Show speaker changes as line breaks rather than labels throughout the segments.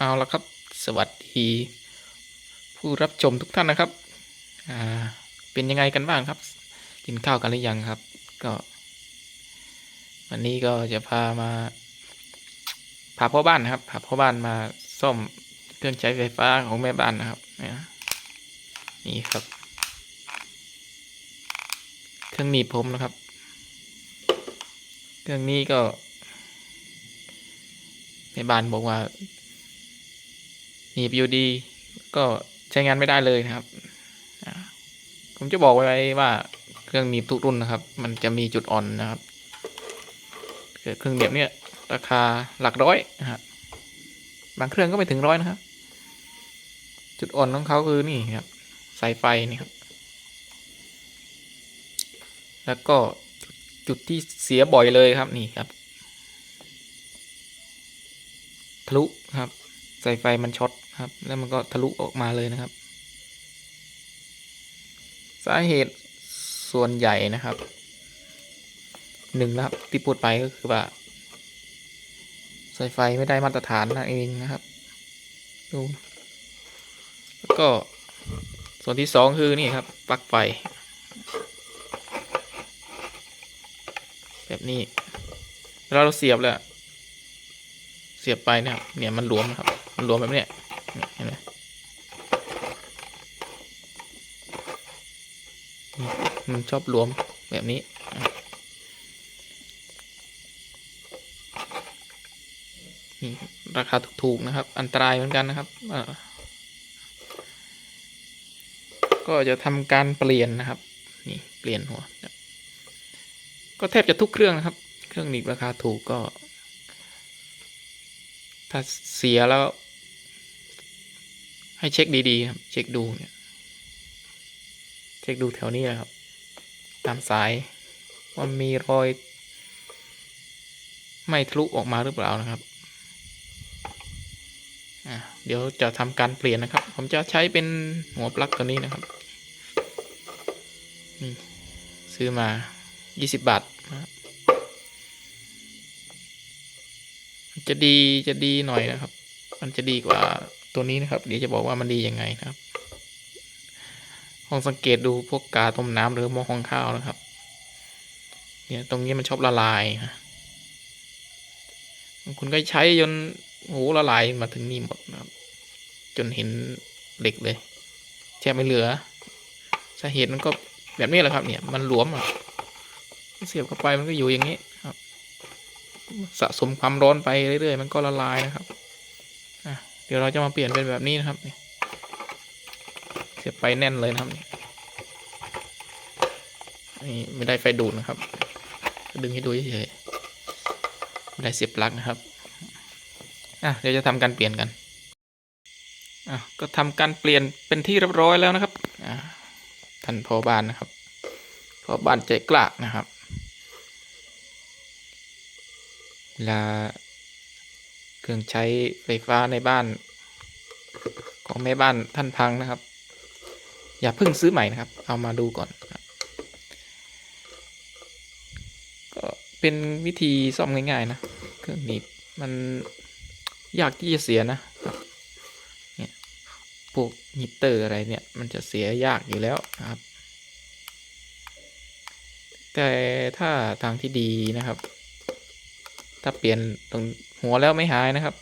เอาละครับ สวัสดี ผู้รับชมทุกท่านนะครับ อ่า เป็นยังไงกันบ้างครับ กินข้าวกันหรือยังครับ ก็ วันนี้ก็จะพามาพาพ่อบ้านนะครับพาพ่อบ้านมาซ่อมเครื่องใช้ไฟฟ้าของแม่บ้านนะครับนี่ยนี่ครับ เครื่องหนีบผมนะครับ เครื่องนี้ก็แม่บ้านบอกว่า หนีบอยู่ดีก็ใช้งานไม่ได้เลยนะครับ ผมจะบอกไว้ว่าเครื่องหนีบทุกรุ่นนะครับ มันจะมีจุดอ่อนนะครับเครื่องหนีบเนี่ยราคาหลักร้อยนะครับบางเครื่องก็ไม่ถึงร้อยนะครับ จุดอ่อนของเขาคือนี่ครับสายไฟนี่ครับ แล้วก็จุดที่เสียบ่อยเลยครับนี่ครับทะลุครับสายไฟมันช็อต ครับ แล้วมันก็ทะลุออกมาเลยนะครับ สาเหตุส่วนใหญ่นะครับหนึ่งนะครับ ที่พูดไปก็คือว่าสายไฟไม่ได้มาตรฐานนั่นเองนะครับ ดูแล้วก็ส่วนที่สองคือนี่ครับปลั๊กไฟ แบบนี้เวลาเราเสียบแล้ว เสียบไปเนี่ยครับเนี่ยมันหลวมครับ มันหลวมแบบเนี้ย เห็นไหมมันชอบหลวมแบบนี้นี่ราคาถูกๆนะครับ อันตรายเหมือนกันนะครับก็จะทำการเปลี่ยนนะครับ นี่เปลี่ยนหัว ก็แทบจะทุกเครื่องนะครับ เครื่องหนีบราคาถูกก็ ถ้าเสียแล้ว ให้เช็คดีๆครับเช็คดูเนี่ย เช็คดูแถวนี้นะครับ ตามสายว่ามีรอย ไม่ทะลุออกมาหรือเปล่านะครับอะเดี๋ยวจะทำการเปลี่ยนนะครับ ผมจะใช้เป็นหัวปลั๊กตัวนี้นะครับนี่ซื้อมา 20 บาทนะครับจะดีจะดีหน่อยนะครับ มันจะดีกว่า ตัวนี้นะครับ เดี๋ยวจะบอกว่ามันดียังไงนะครับลองสังเกตดูพวกกาต้มน้ำหรือหม้อห้องข้าวนะครับ เนี่ยตรงนี้มันชอบละลายนะคุณก็ใช้จนโหละลายมาถึงนี่หมดนะครับ จนเห็นเหล็กเลยแทบไม่เหลือสาเหตุมันก็แบบนี้แหละครับ เนี่ยมันหลวมอะเสียบเข้าไปมันก็อยู่อย่างนี้ครับ สะสมความร้อนไปเรื่อยๆ มันก็ละลายนะครับ เดี๋ยวเราจะมาเปลี่ยนเป็นแบบนี้นะครับเสียบไปแน่นเลยนะครับนี่ไม่ได้ไฟดูดนะครับ ดึงให้ดูเฉยๆไม่ได้เสียบปลั๊กนะครับอะเดี๋ยวจะทำการเปลี่ยนกันอะก็ทำการเปลี่ยนเป็นที่เรียบร้อยแล้วนะครับอะท่านพอบ้านนะครับพอบ้านใจกล้านะครับเวลา เครื่องใช้ไฟฟ้าในบ้าน ของแม่บ้านท่านพังนะครับ อย่าเพิ่งซื้อใหม่นะครับ เอามาดูก่อนก็เป็นวิธีซ่อมง่ายๆนะเครื่องนีบมันยากที่จะเสียนะครับเนี่ยพวกฮีตเตอร์อะไรเนี่ย มันจะเสียยากอยู่แล้วนะครับ แต่ถ้าทางที่ดีนะครับ ถ้าเปลี่ยนตรง หัวแล้วไม่หายนะครับ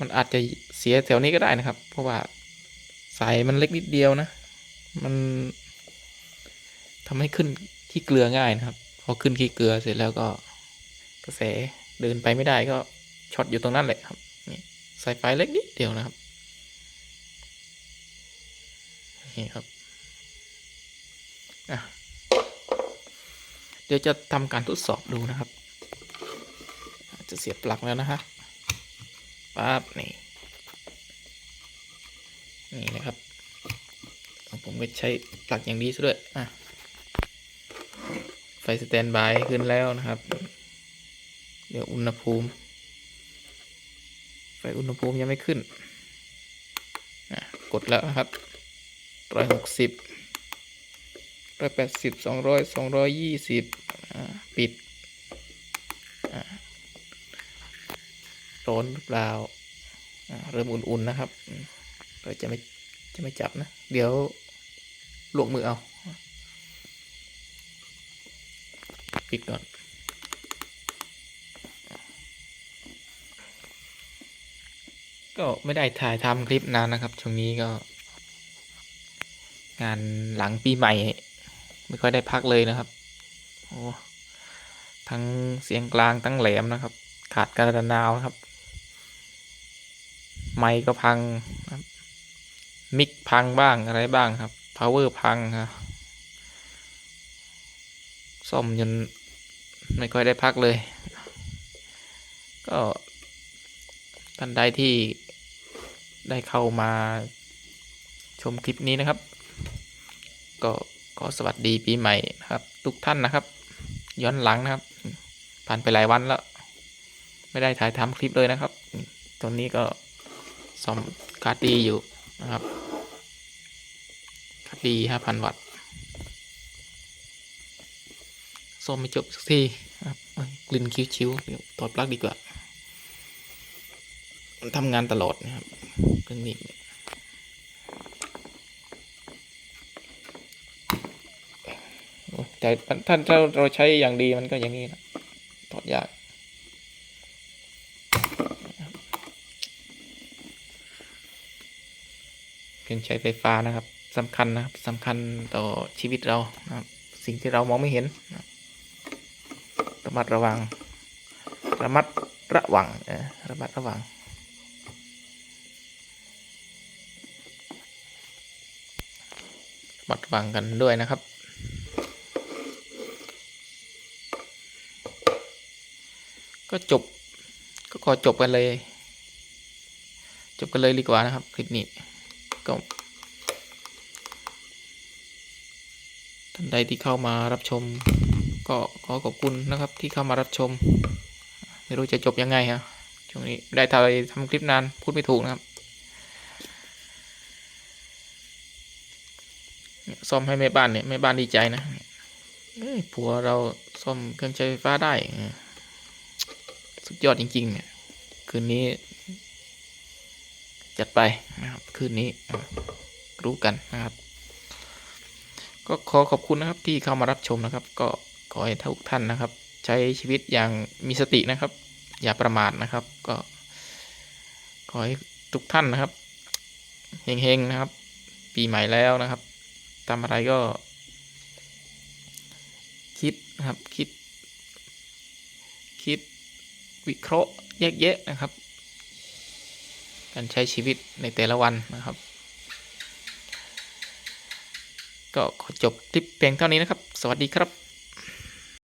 มันอาจจะเสียแถวนี้ก็ได้นะครับ เพราะว่าสายมันเล็กนิดเดียวนะ มันทำให้ขึ้นขี้เกลือง่ายนะครับ พอขึ้นขี้เกลือเสร็จแล้วก็กระแสเดินไปไม่ได้ก็ช็อตอยู่ตรงนั้นแหละครับนี่สายไฟเล็กนิดเดียวนะครับนี่ครับอะเดี๋ยวจะทำการทดสอบดูนะครับ จะเสียบปลั๊กแล้วนะฮะปั๊บนี่ นี่นะครับ ผมก็ใช้ปลั๊กอย่างดีซะด้วยอะไฟสแตนบายขึ้นแล้วนะครับ เดี๋ยวอุณหภูมิ ไฟอุณหภูมิยังไม่ขึ้นอะกดแล้วนะครับร้อยหกสิบร้อยแปดสิบสองร้อยสองร้อยยี่สิบปิด ร้อนหรือเปล่าเริ่มอุ่นๆนะครับอืมเราจะไม่จะไม่จับนะ เดี๋ยวลวกมือเอาปิดก่อนก็ไม่ได้ถ่ายทำคลิปนานนะครับ ช่วงนี้ก็ งานหลังปีใหม่ ไม่ค่อยได้พักเลยนะครับ โอ้ทั้งเสียงกลางทั้งแหลมนะครับ ขาดการระนาวครับ ไมค์ก็พังมิกพังบ้างอะไรบ้างครับพาวเวอร์พังครับซ่อมจนไม่ค่อยได้พักเลย ก็ท่านใดที่ได้เข้ามาชมคลิปนี้นะครับ ก็ขอสวัสดีปีใหม่นะครับ ทุกท่านนะครับ ย้อนหลังนะครับ ผ่านไปหลายวันแล้ว ไม่ได้ถ่ายทำคลิปเลยนะครับ ตรงนี้ก็ ซ่อมการ์ดดีอยู่นะครับการ์ดดีห้าพันวัตต์ซ่อมไม่จบสักทีครับกลิ่นคิ้วชิวๆเดี๋ยวถอดปลั๊กดีกว่า มันทำงานตลอดนะครับเครื่องนี้แต่ถ้าถ้าเราใช้อย่างดีมันก็อย่างนี้นะถอดยาก เครื่อง ใช้ไฟฟ้านะครับสำคัญนะครับสำคัญต่อชีวิตเรานะครับ สิ่งที่เรามองไม่เห็นนะครับระมัดระวัง ระมัดระวังเออระมัดระวังระมัดระวังกันด้วยนะครับก็จบก็ขอจบกันเลย จบกันเลยดีกว่านะครับ คลิปนี้ก็ท่าน ใดที่เข้ามารับชม ก็ขอขอบคุณนะครับที่เข้ามารับชม ไม่รู้จะจบยังไงฮะช่วงนี้ได้ถ่ายทำคลิปนานพูดไม่ถูกนะครับซ่อมให้แม่บ้านเนี่ยแม่บ้านดีใจนะผัวเราซ่อมเครื่องใช้ไฟฟ้าได้ สุดยอดจริง ๆ เนี่ย คืนนี้ จัดไปนะครับ คืนนี้รู้กันนะครับ ก็ขอขอบคุณนะครับที่เข้ามารับชมนะครับ ก็ขอให้ทุกท่านนะครับ ใช้ชีวิตอย่างมีสตินะครับ อย่าประมาทนะครับ ก็ขอให้ทุกท่านนะครับเฮงๆนะครับ ปีใหม่แล้วนะครับทำอะไรก็ คิดนะครับคิด คิดวิเคราะห์แยกแยะนะครับ การใช้ชีวิตในแต่ละวันนะครับ ก็ขอจบคลิปเพียงเท่านี้นะครับ สวัสดีครับ